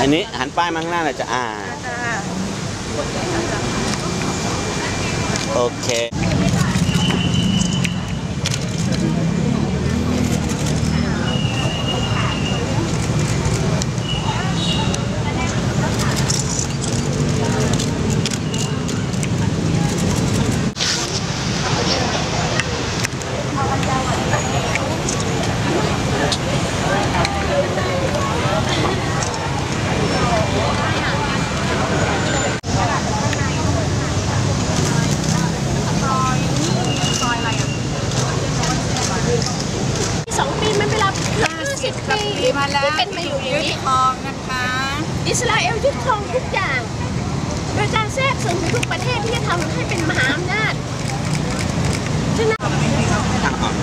อันนี้หันป้ายมาข้างหน้าหน่อยจะอ่า โอเค 20 ปีมาแล้วที่เป็นมาอยู่ย่างนี้คลองนะคะ อิสราเอลยึดครองทุกอย่าง โดยการแทรกซึมทุกประเทศที่จะทำให้เป็นมหาอำนาจใช่ไหม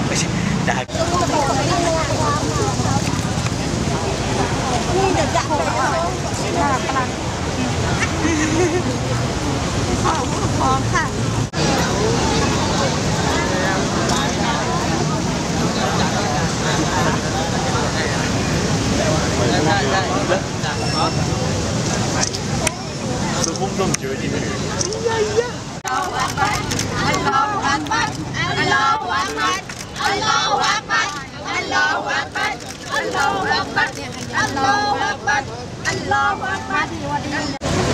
ไม่ใช่ได้ อัลลอฮฺอักบัรอัลลอฮฺอักบัรอัลลอฮฺอักบัรอัลลอฮฺอักบัรอัลลอฮฺอักบัรอัลลอฮฺอักบัรอัลลอฮฺอักบัร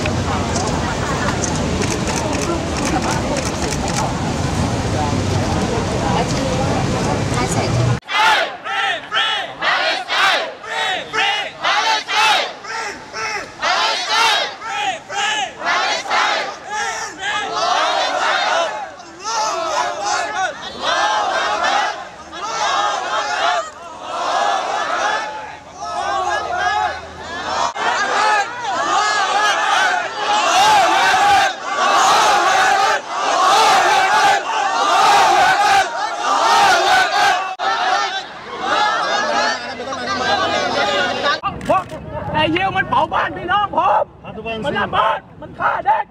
เพราะไอ้เยี่ยวมันเผาบ้านพี่น้องผมมันระเบิดมันฆ่าเด็ก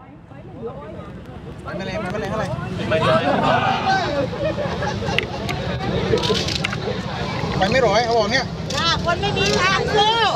ไปไม่ร้อยเขาบอกเนี่ยคนไม่มีทางสู้เฮ้ย